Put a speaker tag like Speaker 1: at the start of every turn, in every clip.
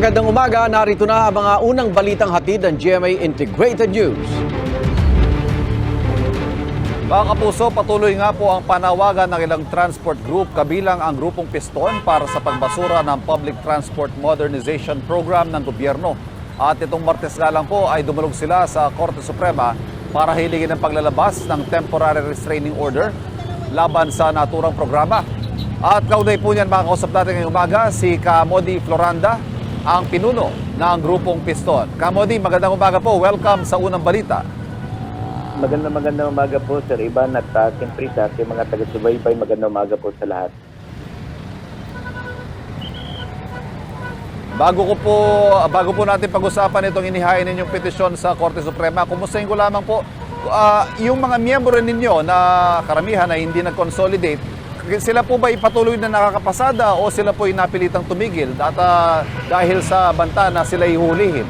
Speaker 1: Magandang umaga, narito na ang mga unang balitang hatid ng GMA Integrated News.
Speaker 2: Mga kapuso, patuloy nga po ang panawagan ng ilang transport group kabilang ang grupong Piston para sa pagbasura ng Public Transport Modernization Program ng gobyerno. At itong Martes nga lang po ay dumulog sila sa Korte Suprema para hilingin ang paglalabas ng temporary restraining order laban sa naturang programa. At kaugnay po niyan mga kausap natin ngayong umaga, si Kamodi Floranda, ang pinuno ng grupong Piston. Kamodi, magandang umaga po. Welcome sa unang balita.
Speaker 3: Magandang magandang umaga po Sir Ivan at uh, siyempre sa ating mga taga-subaybay magandang umaga po sa lahat.
Speaker 2: Bago ko po bago po natin pag-usapan itong inihain ninyong petisyon sa Korte Suprema, kumustahin ko lamang po ah, yung mga miyembro ninyo na karamihan na hindi nag-consolidate, sila po ba ipatuloy na nakakapasada o sila po napilitang tumigil at ah, dahil sa banta na sila ihulihin?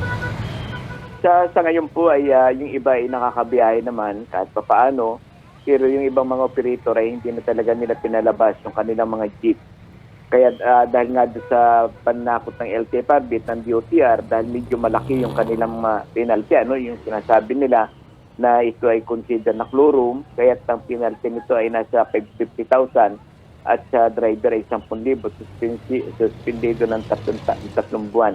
Speaker 3: Sa, sa ngayon po ay ah, yung iba ay nakakabiyahe naman kahit papaano pero yung ibang mga operator ay hindi na talaga nila pinalabas yung kanilang mga jeep. Kaya ah, dahil nga sa panakot ng LTO permit ng DOTR dahil medyo malaki yung kanilang uh, penalty ano yung sinasabi nila na ito ay consider na room kaya ang penalty nito ay nasa 550,000 at sa driver ay 10,000 suspendi- suspendido ng tatlong, tatlong buwan.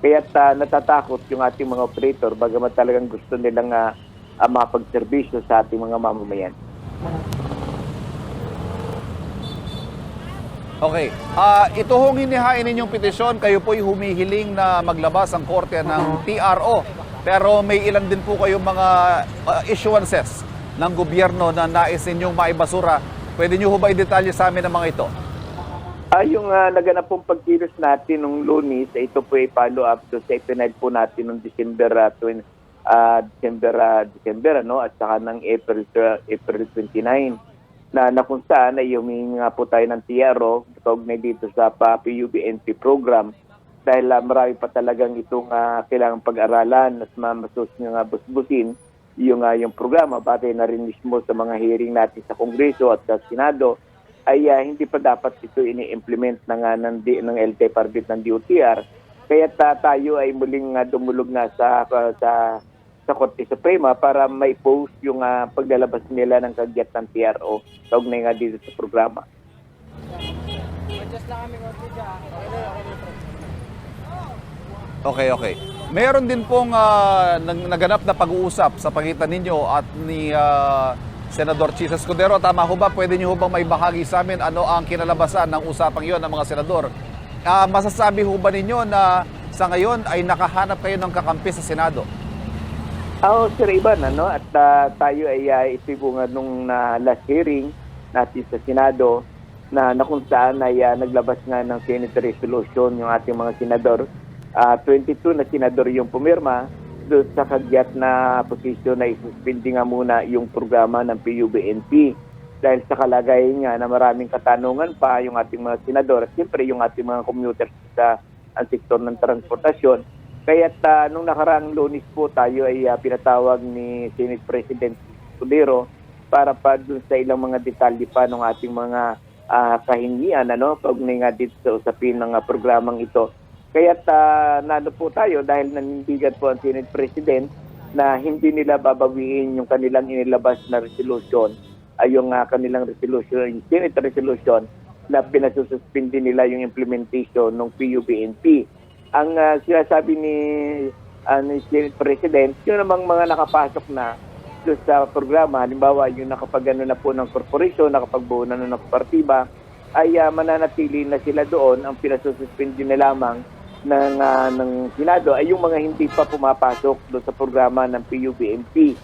Speaker 3: Kaya uh, natatakot yung ating mga operator bagamat talagang gusto nilang uh, uh, makapagserbisyo sa ating mga mamamayan.
Speaker 2: Okay. Ah, ito hong inihain ninyong petisyon, kayo po'y humihiling na maglabas ang korte ng TRO. Pero may ilan din po kayong mga ah, issuances ng gobyerno na nais ninyong maibasura. Pwede niyo ho ba i-detalye sa amin ang mga ito?
Speaker 3: Ah, yung uh, naganap pong pagkilos natin nung lunis, eh, ito po ay follow up to sa ipinahid po natin noong December uh, 20, ah, December ah, December ano at saka ng April uh, April 29 na na kung saan ay humingi po tayo ng TRO kaugnay dito sa pa, PUBNP program. Dahil uh, marami pa talagang itong uh, kailangang pag-aralan at mamasos nga busbusin yung uh, yung programa batay na rin mismo sa mga hearing natin sa Kongreso at sa Senado ay uh, hindi pa dapat ito ini-implement ng uh, ng, ng LT Parbit ng DOTR kaya ta- tayo ay muling uh, dumulog na sa uh, sa sa Korte Suprema para may post yung uh, paglalabas nila ng kagyat ng TRO kaugnay nga dito sa programa.
Speaker 2: Okay, okay. Meron din pong nag- naganap na pag-uusap sa pagitan ninyo at ni ah, Senador Chis Escudero. Tama ho ba? Pwede niyo ho bang may bahagi sa amin ano ang kinalabasan ng usapang yon ng mga senador? Ah, masasabi ho ba ninyo na sa ngayon ay nakahanap kayo ng kakampi sa Senado?
Speaker 3: Oo, Sir Ivan, ano? At ah, tayo ay uh, nga nung na last hearing natin sa Senado na, na kung saan ay ah, naglabas nga ng Senate resolution yung ating mga senador. Ah, 22 na senador yung pumirma doon sa kagyat na posisyon na isuspindi nga muna yung programa ng PUBNP. Dahil sa kalagayan nga na maraming katanungan pa yung ating mga senador at siyempre yung ating mga commuters sa ang sektor ng transportasyon. Kaya uh, nung nakaraang lunis po tayo ay ah, pinatawag ni Senate President Escudero para pa dun sa ilang mga detalye pa ng ating mga ah, kahingian ano kaugnay nga dito sa usapin ng ah, programang ito. Kaya uh, nano po tayo dahil nanindigan po ang Senate President na hindi nila babawiin yung kanilang inilabas na resolution ay yung ah, kanilang resolution, yung Senate resolution na pinasususpindi nila yung implementation ng PUBNP. Ang ah, sinasabi ni, ah, ni Senate President, yung namang mga nakapasok na sa programa, halimbawa yung nakapagano na po ng corporation, nakapagbuo na ng partiba, ay ah, mananatili na sila doon. Ang pinasususpindi na lamang ng, ah, ng Senado ay yung mga hindi pa pumapasok doon sa programa ng PUBNP.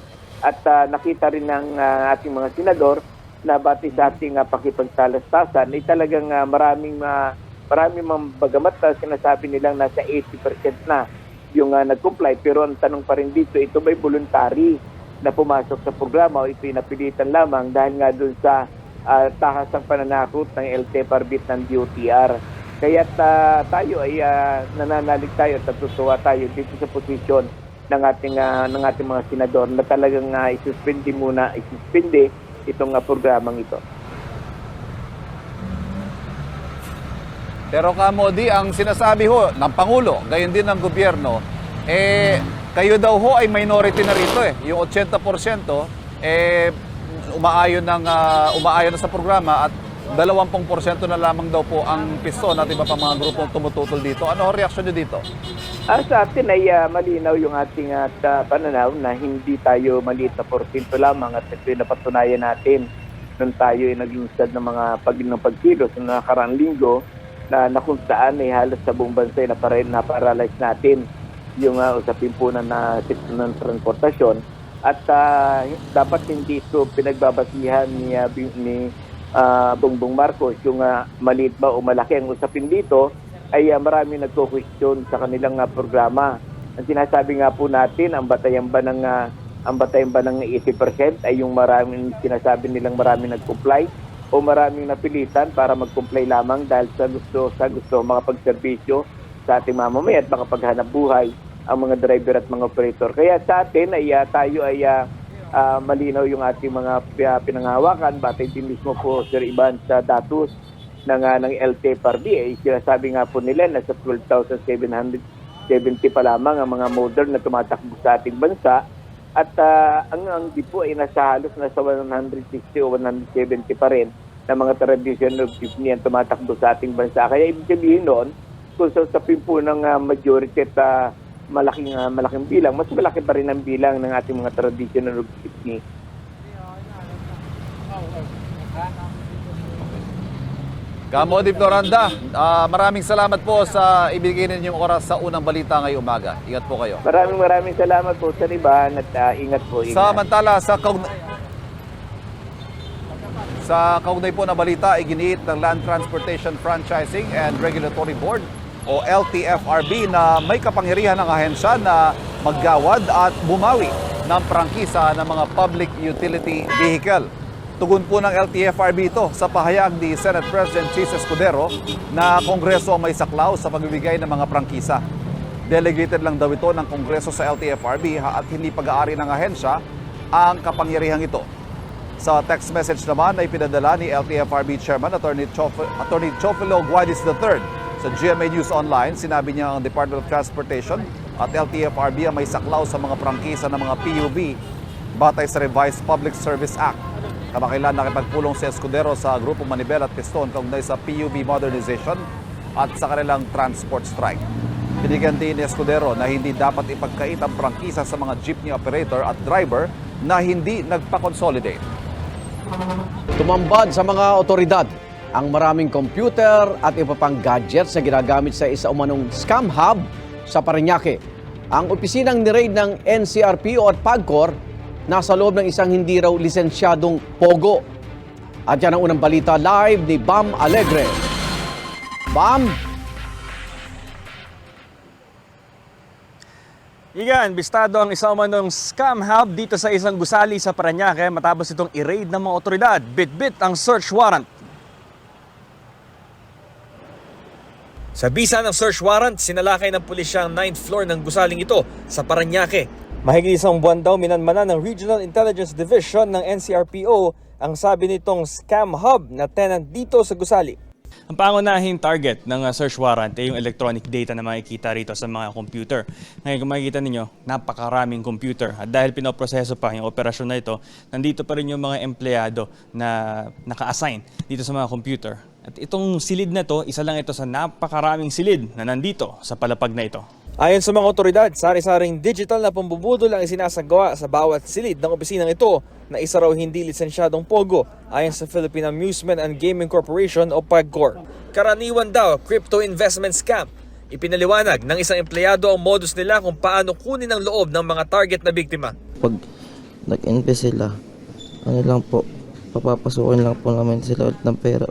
Speaker 3: At ah, nakita rin ng ah, ating mga senador na bati sa ating uh, pakipagsalastasan ay talagang ah, maraming uh, maraming bagamat ah, sinasabi nilang nasa 80% na yung uh, nag-comply pero ang tanong pa rin dito ito ba'y voluntary na pumasok sa programa o ito'y napilitan lamang dahil nga doon sa uh, tahasang pananakot ng LT Parbit ng DOTR. Kaya tayo ay ah, nananalig tayo at natutuwa tayo dito sa posisyon ng ating ah, ng ating mga senador na talagang uh, isuspindi muna, isuspindi itong ah, programang ito.
Speaker 2: Pero kamodi, ang sinasabi ho ng Pangulo, gayon din ng gobyerno, eh, kayo daw ho ay minority na rito eh. Yung 80% eh, umaayon, ng, ah, umaayon na sa programa at 20% na lamang daw po ang piston at iba pa mga grupong tumututol dito. Ano ho reaksyon nyo dito?
Speaker 3: Ah, sa atin ay ah, malinaw yung ating at ah, pananaw na hindi tayo maliit na porsyento lamang at ito yung napatunayan natin nung tayo ay naglungsad ng mga pag ng pagkilos ng nakaraang linggo na, na kung saan ay halos sa buong bansa ay napara- naparalyze natin yung ah, usapin po na, na ng transportasyon at ah, dapat hindi ito pinagbabasihan ni, Bing- ni ah, Bongbong Marcos yung ah, maliit ba o malaki ang usapin dito ay uh, marami nagko-question sa kanilang ah, programa. Ang sinasabi nga po natin, ang batayan ba ng ah, ang batayan ba ng 80% ay yung maraming sinasabi nilang maraming nag-comply o maraming napilitan para mag-comply lamang dahil sa gusto sa gusto makapagserbisyo sa ating mamamayan at makapaghanap buhay ang mga driver at mga operator. Kaya sa atin ay ah, tayo ay ah, ah, malinaw yung ating mga pi- pinanghawakan batay din mismo po Sir Iban sa datos ng, uh, ng LTFRB ay sinasabi nga po nila na sa 12,770 pa lamang ang mga modern na tumatakbo sa ating bansa at ah, ang ang tipo ay nasa halos nasa 160 o 170 pa rin na mga traditional jeepney ang tumatakbo sa ating bansa. Kaya ibig sabihin noon, kung sa usapin po ng ah, majority at ah, malaking ah, malaking bilang, mas malaki pa rin ang bilang ng ating mga traditional jeepney.
Speaker 2: Kamodi Floranda, ah, maraming salamat po sa ibigay ninyong oras sa unang balita ngayong umaga. Ingat po kayo.
Speaker 3: Maraming maraming salamat po sa Iban at ah, ingat po. Ingat.
Speaker 2: Samantala sa kaug... sa kaugnay po na balita, iginiit ng Land Transportation Franchising and Regulatory Board o LTFRB na may kapangyarihan ng ahensya na maggawad at bumawi ng prangkisa ng mga public utility vehicle. Tugon po ng LTFRB ito sa pahayag ni Senate President Chis Escudero na Kongreso may saklaw sa pagbibigay ng mga prangkisa. Delegated lang daw ito ng Kongreso sa LTFRB at hindi pag-aari ng ahensya ang kapangyarihang ito. Sa text message naman ay pinadala ni LTFRB Chairman Attorney, Attorney Chofilo Guadis III sa GMA News Online. Sinabi niya ang Department of Transportation at LTFRB ang may saklaw sa mga prangkisa ng mga PUV batay sa Revised Public Service Act. Kamakailan nakipagpulong si Escudero sa Grupo Manibel at Piston kaugnay sa PUV modernization at sa kanilang transport strike. Binigyan din ni Escudero na hindi dapat ipagkait ang prangkisa sa mga jeepney operator at driver na hindi nagpa-consolidate.
Speaker 1: Tumambad sa mga otoridad ang maraming computer at iba pang gadgets na ginagamit sa isa umanong scam hub sa Parañaque. Ang opisinang ni-raid ng NCRPO at PAGCOR nasa loob ng isang hindi raw lisensyadong pogo. At yan ang unang balita live ni Bam Alegre. Bam,
Speaker 4: Igan, bistado ang isa umanong scam hub dito sa isang gusali sa Parañaque matapos itong i-raid ng mga otoridad. Bit-bit ang search warrant. Sa bisa ng search warrant, sinalakay ng pulisya ang 9th floor ng gusaling ito sa Parañaque. Mahigit isang buwan daw minanmanan ng Regional Intelligence Division ng NCRPO ang sabi nitong scam hub na tenant dito sa gusali. Ang pangunahing target ng uh, search warrant ay yung electronic data na makikita rito sa mga computer. Ngayon kung makikita ninyo, napakaraming computer. At dahil pinoproseso pa yung operasyon na ito, nandito pa rin yung mga empleyado na naka-assign dito sa mga computer. At itong silid na to, isa lang ito sa napakaraming silid na nandito sa palapag na ito. Ayon sa mga otoridad, sari-saring digital na pambubudol ang isinasagawa sa bawat silid ng opisinang ito na isa raw hindi lisensyadong pogo ayon sa Philippine Amusement and Gaming Corporation o PAGCOR. Karaniwan daw crypto investment scam. Ipinaliwanag ng isang empleyado ang modus nila kung paano kunin ang loob ng mga target na biktima.
Speaker 5: pag nag-invest sila, ano lang po, papapasukin lang po namin sila ulit ng pera.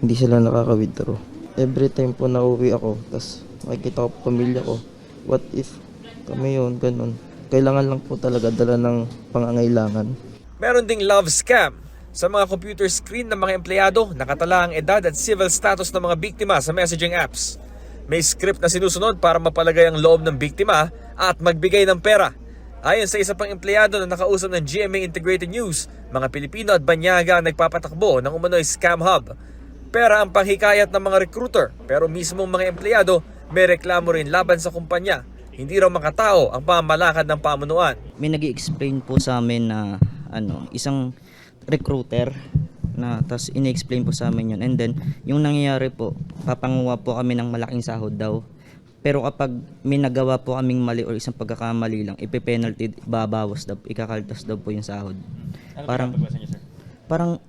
Speaker 5: Hindi sila nakaka-withdraw. Every time po na uwi ako, tas makikita ko pamilya ko, what if kami yun, ganun. Kailangan lang po talaga dala ng pangangailangan.
Speaker 4: Meron ding love scam. Sa mga computer screen ng mga empleyado, nakatala ang edad at civil status ng mga biktima sa messaging apps. May script na sinusunod para mapalagay ang loob ng biktima at magbigay ng pera. Ayon sa isa pang empleyado na nakausap ng GMA Integrated News, mga Pilipino at Banyaga ang nagpapatakbo ng umano'y scam hub. Pera ang panghikayat ng mga recruiter pero mismong mga empleyado may reklamo rin laban sa kumpanya. Hindi raw makatao ang pamamalakad ng pamunuan.
Speaker 6: may nag explain po sa amin na ano, isang recruiter na tas ini-explain po sa amin yun. And then, yung nangyayari po, papanguha po kami ng malaking sahod daw. Pero kapag may nagawa po kaming mali or isang pagkakamali lang, ipe-penalty, babawas daw, ikakaltas daw po yung sahod. Parang, parang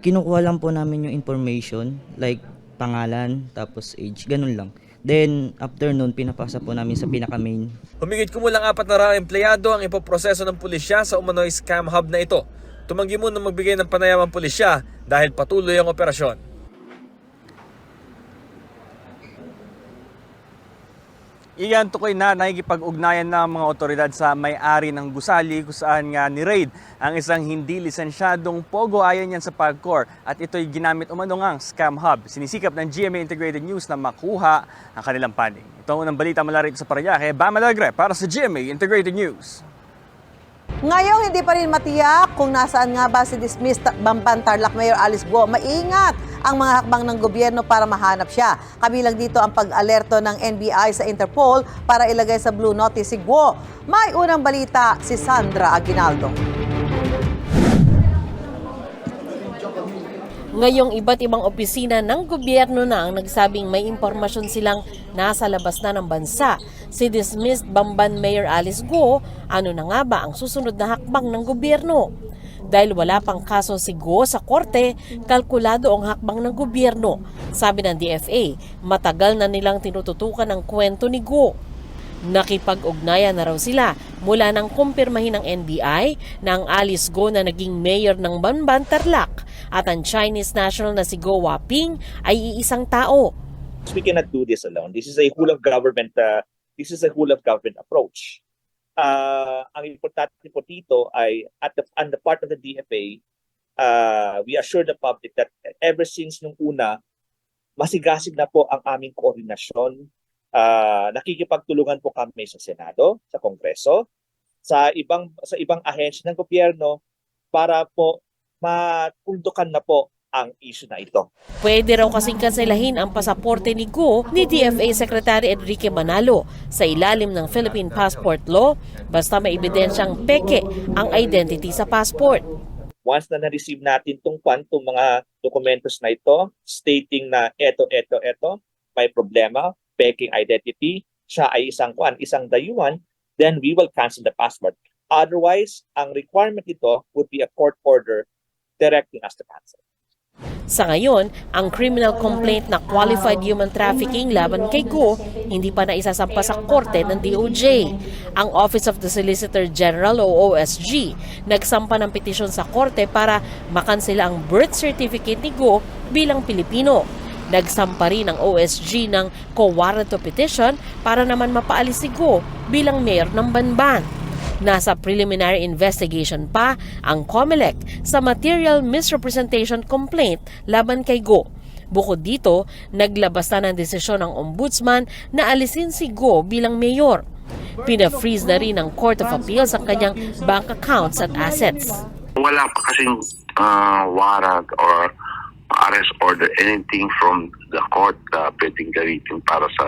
Speaker 6: kinukuha lang po namin yung information, like pangalan, tapos age, ganun lang. Then, after nun, pinapasa po namin sa pinaka-main
Speaker 4: Humigit kumulang apat na raang empleyado ang ipoproseso ng pulisya sa umano'y scam hub na ito. Tumanggi muna magbigay ng panayam ang pulisya dahil patuloy ang operasyon. Iyan tukoy na nakikipag-ugnayan ng mga otoridad sa may-ari ng gusali kung saan nga ni-raid ang isang hindi lisensyadong pogo ayon yan sa PAGCOR at ito'y ginamit umano ngang scam hub. Sinisikap ng GMA Integrated News na makuha ang kanilang panig. Ito ang unang balita mula rito sa Parañaque. Bam Alegre para sa GMA Integrated News.
Speaker 7: Ngayong hindi pa rin matiyak kung nasaan nga ba si dismissed Bamban Tarlac Mayor Alice Guo. Maingat ang mga hakbang ng gobyerno para mahanap siya. Kabilang dito ang pag-alerto ng NBI sa Interpol para ilagay sa Blue Notice si Guo. May unang balita si Sandra Aguinaldo.
Speaker 8: Ngayong iba't ibang opisina ng gobyerno na ang nagsabing may impormasyon silang nasa labas na ng bansa. Si dismissed Bamban Mayor Alice Guo, ano na nga ba ang susunod na hakbang ng gobyerno? Dahil wala pang kaso si Guo sa korte, kalkulado ang hakbang ng gobyerno. Sabi ng DFA, matagal na nilang tinututukan ang kwento ni Guo. Nakipag-ugnayan na raw sila mula nang kumpirmahin ng NBI na ang Alice Go na naging mayor ng Banban Tarlac at ang Chinese national na si Go Waping ay iisang tao.
Speaker 9: we cannot do this alone. This is a whole of government. Uh, this is a whole of government approach. Uh, ang importante po dito ay at the, on the part of the DFA, uh, we assure the public that ever since nung una, masigasig na po ang aming koordinasyon. Uh, nakikipagtulungan po kami sa Senado, sa Kongreso, sa ibang sa ibang ahensya ng gobyerno para po matuldukan na po ang issue na ito.
Speaker 8: Pwede raw kasing kanselahin ang pasaporte ni Go ni DFA Secretary Enrique Manalo sa ilalim ng Philippine Passport Law basta may ebidensyang peke ang identity sa passport.
Speaker 9: once na na-receive natin tong kwan, tong mga dokumentos na ito, stating na eto, eto, eto, may problema, faking identity, siya ay isang kwan, isang dayuhan, then we will cancel the passport. Otherwise, ang requirement nito would be a court order directing us to cancel.
Speaker 8: Sa ngayon, ang criminal complaint na qualified human trafficking laban kay Go hindi pa naisasampa sa korte ng DOJ. Ang Office of the Solicitor General o OSG nagsampa ng petisyon sa korte para makansela ang birth certificate ni Go bilang Pilipino. Nagsampa rin ang OSG ng co-warrant of petition para naman mapaalis si Go bilang mayor ng Banban. Nasa preliminary investigation pa ang COMELEC sa material misrepresentation complaint laban kay Go. Bukod dito, naglabas na ng desisyon ng ombudsman na alisin si Go bilang mayor. Pina-freeze na rin ng Court of Appeals ang kanyang bank accounts at assets.
Speaker 10: wala pa kasing uh, warrant or arrest order anything from the court uh, pwedeng gamitin para sa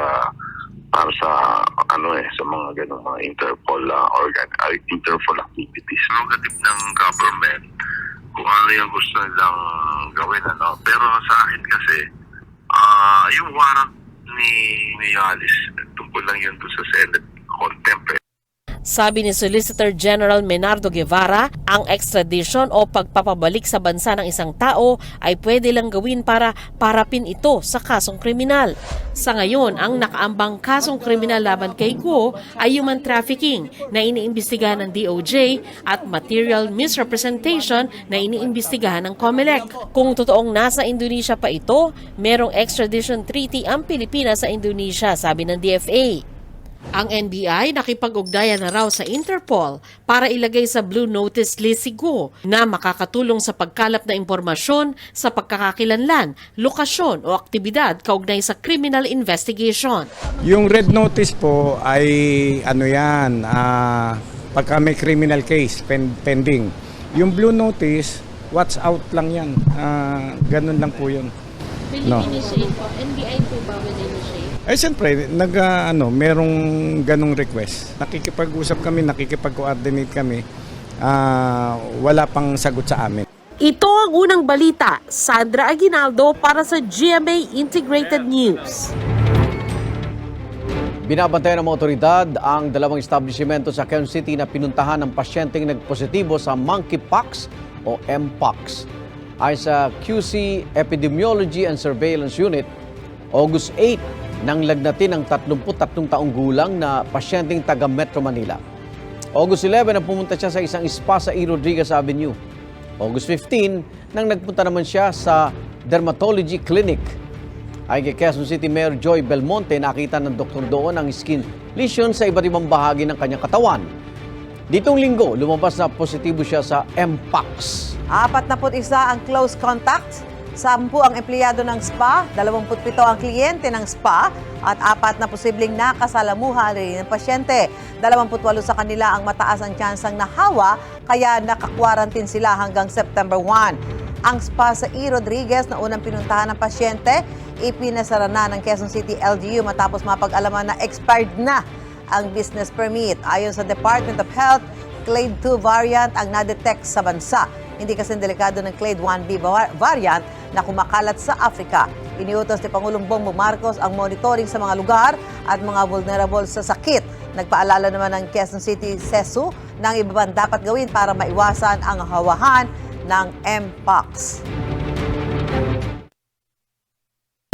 Speaker 10: para sa ano eh sa mga ganung mga Interpol uh, organ uh, Interpol activities. Prerogative ng government kung ano yung gusto nilang gawin ano. Pero sa akin kasi ah yung warrant ni Miyalis tungkol lang yun sa Senate contempt eh.
Speaker 8: Sabi ni Solicitor General Menardo Guevara, ang extradition o pagpapabalik sa bansa ng isang tao ay pwede lang gawin para parapin ito sa kasong kriminal. Sa ngayon, ang nakaambang kasong kriminal laban kay Guo ay human trafficking na iniimbestigahan ng DOJ at material misrepresentation na iniimbestigahan ng COMELEC. Kung totoong nasa Indonesia pa ito, merong extradition treaty ang Pilipinas sa Indonesia, sabi ng DFA. Ang NBI nakipag-ugnayan na raw sa Interpol para ilagay sa Blue Notice list si Go na makakatulong sa pagkalap na impormasyon sa pagkakakilanlan, lokasyon o aktibidad kaugnay sa criminal investigation.
Speaker 11: Yung red notice po ay ano yan, ah, pagka may criminal case pen- pending. Yung blue notice, watch out lang yan. Ah, ganun lang po yun. No.
Speaker 8: initiate po? NBI po ba will initiate?
Speaker 11: Eh siyempre, nag, ah, ano, merong ganong request. Nakikipag-usap kami, nakikipag-coordinate kami. Ah, wala pang sagot sa amin.
Speaker 8: Ito ang unang balita. Sandra Aguinaldo para sa GMA Integrated News.
Speaker 1: Binabantayan ng mga otoridad ang dalawang establishmento sa Quezon City na pinuntahan ng pasyenteng nagpositibo sa monkeypox o Mpox. Ayon sa QC Epidemiology and Surveillance Unit, August 8 nang lagnatin ang 33 taong gulang na pasyenteng taga Metro Manila. August 11 nang pumunta siya sa isang spa sa E. Rodriguez Avenue. August 15 nang nagpunta naman siya sa Dermatology Clinic ay kay Quezon City Mayor Joy Belmonte nakita ng doktor doon ang skin lesion sa iba't ibang bahagi ng kanyang katawan. Ditong linggo, lumabas na positibo siya sa
Speaker 7: na isa ang close contact, 10 ang empleyado ng spa, 27 ang kliyente ng spa, at apat na posibleng nakasalamuhan rin ng pasyente. 28 sa kanila ang mataas ang tsansang nahawa, kaya nakakwarantin sila hanggang September 1. Ang spa sa E. Rodriguez na unang pinuntahan ng pasyente, ipinasara na ng Quezon City LGU matapos mapag-alaman na expired na ang business permit. Ayon sa Department of Health, Clade 2 variant ang nadetect sa bansa. Hindi kasi delikado ng Clade 1B var- variant na kumakalat sa Africa. Iniutos ni Pangulong Bongbong Marcos ang monitoring sa mga lugar at mga vulnerable sa sakit. Nagpaalala naman ng Quezon City CESU ng iba dapat gawin para maiwasan ang hawahan ng Mpox.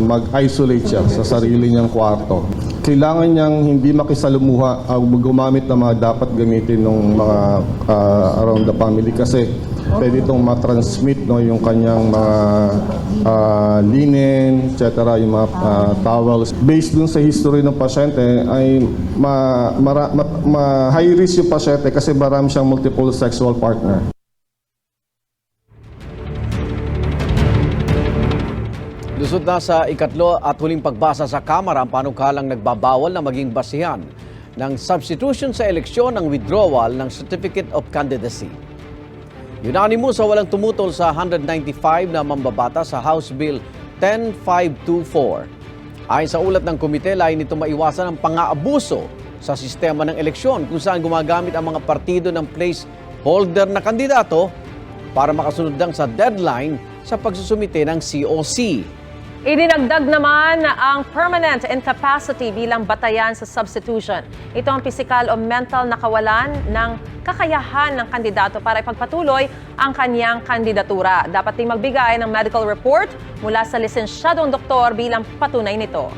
Speaker 12: mag-isolate siya sa sarili niyang kwarto. Kailangan niyang hindi makisalumuha o gumamit ng mga dapat gamitin ng mga ah, around the family kasi pwede itong matransmit no, yung kanyang mga ah, linen, etc., yung mga ah, towels. Based dun sa history ng pasyente ay ma, mara- ma- ma- high risk yung pasyente kasi marami siyang multiple sexual partner.
Speaker 1: Lusot na sa ikatlo at huling pagbasa sa Kamara ang panukalang nagbabawal na maging basihan ng substitution sa eleksyon ng withdrawal ng Certificate of Candidacy. Unanimous sa walang tumutol sa 195 na mambabata sa House Bill 10524. Ayon sa ulat ng komite, layo nito maiwasan ang pang-aabuso sa sistema ng eleksyon kung saan gumagamit ang mga partido ng placeholder na kandidato para makasunod lang sa deadline sa pagsusumite ng COC.
Speaker 13: Idinagdag naman ang permanent incapacity bilang batayan sa substitution. Ito ang pisikal o mental na kawalan ng kakayahan ng kandidato para ipagpatuloy ang kanyang kandidatura. Dapat ding magbigay ng medical report mula sa lisensyadong doktor bilang patunay nito.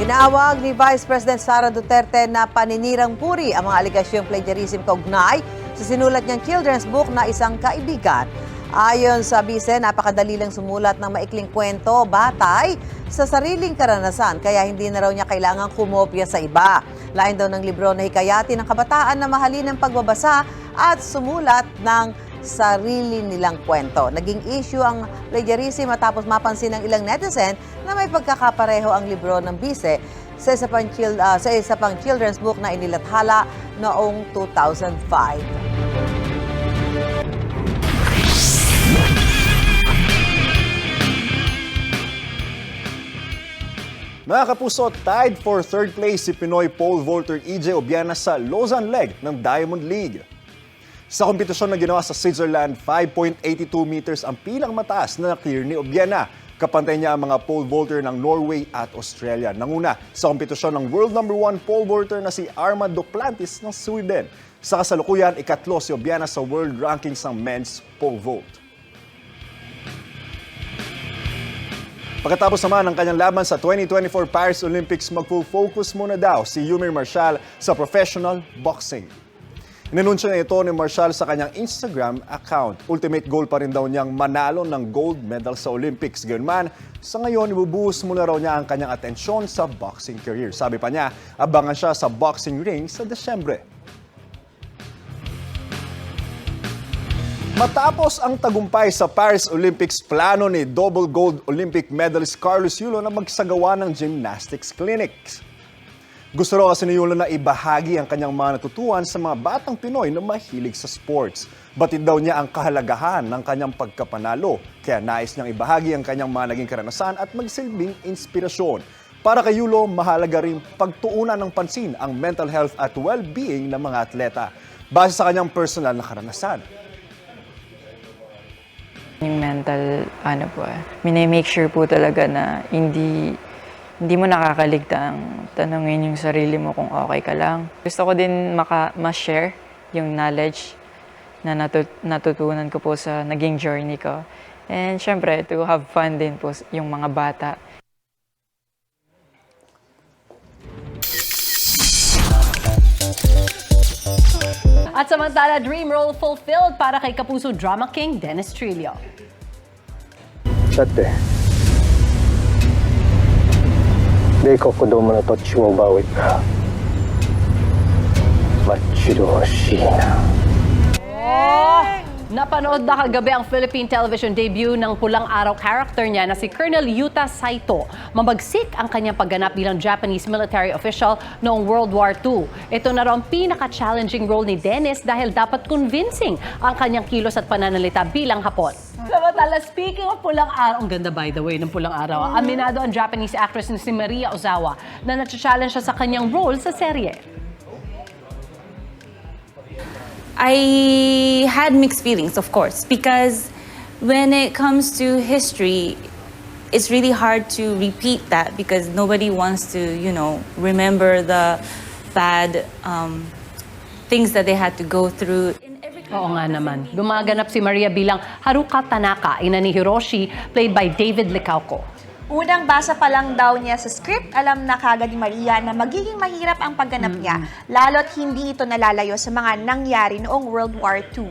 Speaker 7: Tinawag ni Vice President Sara Duterte na paninirang puri ang mga aligasyong plagiarism kaugnay sa sinulat niyang children's book na isang kaibigan. Ayon sa bise, napakadali lang sumulat ng maikling kwento batay sa sariling karanasan kaya hindi na raw niya kailangang kumopya sa iba. Lain daw ng libro na hikayati ng kabataan na mahalin ng pagbabasa at sumulat ng sarili nilang kwento. Naging issue ang plagiarism matapos mapansin ng ilang netizen na may pagkakapareho ang libro ng bise sa isa pang, chil- ah, sa isa pang children's book na inilathala noong 2005.
Speaker 14: Mga kapuso, tied for third place si Pinoy pole vaulter EJ Obiana sa Lausanne leg ng Diamond League. Sa kompetisyon na ginawa sa Switzerland, 5.82 meters ang pilang mataas na clear ni Obiana. Kapantay niya ang mga pole vaulter ng Norway at Australia. Nanguna sa kompetisyon ng world number one pole vaulter na si Armand Duplantis ng Sweden. Sa kasalukuyan, ikatlo si Obiana sa world rankings ng men's pole vault. Pagkatapos naman ng kanyang laban sa 2024 Paris Olympics, mag-full focus muna daw si Yumir Marshall sa professional boxing. Inanunsyo na ito ni Marshall sa kanyang Instagram account. Ultimate goal pa rin daw niyang manalo ng gold medal sa Olympics. Gayun man, sa ngayon, ibubuhos muna raw niya ang kanyang atensyon sa boxing career. Sabi pa niya, abangan siya sa boxing ring sa Desyembre. Matapos ang tagumpay sa Paris Olympics, plano ni double gold Olympic medalist Carlos Yulo na magsagawa ng gymnastics clinics. Gusto raw kasi ni Yulo na ibahagi ang kanyang mga natutuhan sa mga batang Pinoy na mahilig sa sports. Batid daw niya ang kahalagahan ng kanyang pagkapanalo, kaya nais niyang ibahagi ang kanyang mga naging karanasan at magsilbing inspirasyon. Para kay Yulo, mahalaga rin pagtuunan ng pansin ang mental health at well-being ng mga atleta base sa kanyang personal na karanasan.
Speaker 15: Yung mental, ano po, minimake sure po talaga na hindi, hindi mo nakakaligtang tanongin yung sarili mo kung okay ka lang. Gusto ko din maka, ma-share yung knowledge na natut- natutunan ko po sa naging journey ko. And syempre, to have fun din po yung mga bata.
Speaker 13: At samantala, dream role fulfilled para kay Kapuso Drama King Dennis Trillo.
Speaker 16: だ米国どもの土地を奪うか待ち遠しいな
Speaker 13: Napanood na kagabi ang Philippine television debut ng pulang araw character niya na si Colonel Yuta Saito. Mabagsik ang kanyang pagganap bilang Japanese military official noong World War II. Ito na raw ang pinaka-challenging role ni Dennis dahil dapat convincing ang kanyang kilos at pananalita bilang Hapon. Samantala, speaking of pulang araw, ang ganda by the way ng pulang araw, aminado ang Japanese actress na si Maria Ozawa na na-challenge siya sa kanyang role sa serye.
Speaker 17: I had mixed feelings, of course, because when it comes to history, it's really hard to repeat that because nobody wants to, you know, remember the bad um, things that they had to go through.
Speaker 13: Oo nga naman. Gumaganap si Maria bilang Haruka Tanaka, ina ni Hiroshi, played by David Licauco.
Speaker 18: Unang basa pa lang daw niya sa script, alam na kagad ni Maria na magiging mahirap ang pagganap niya, lalo't hindi ito nalalayo sa mga nangyari noong World War II.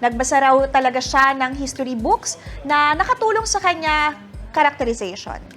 Speaker 18: Nagbasa raw talaga siya ng history books na nakatulong sa kanya characterization.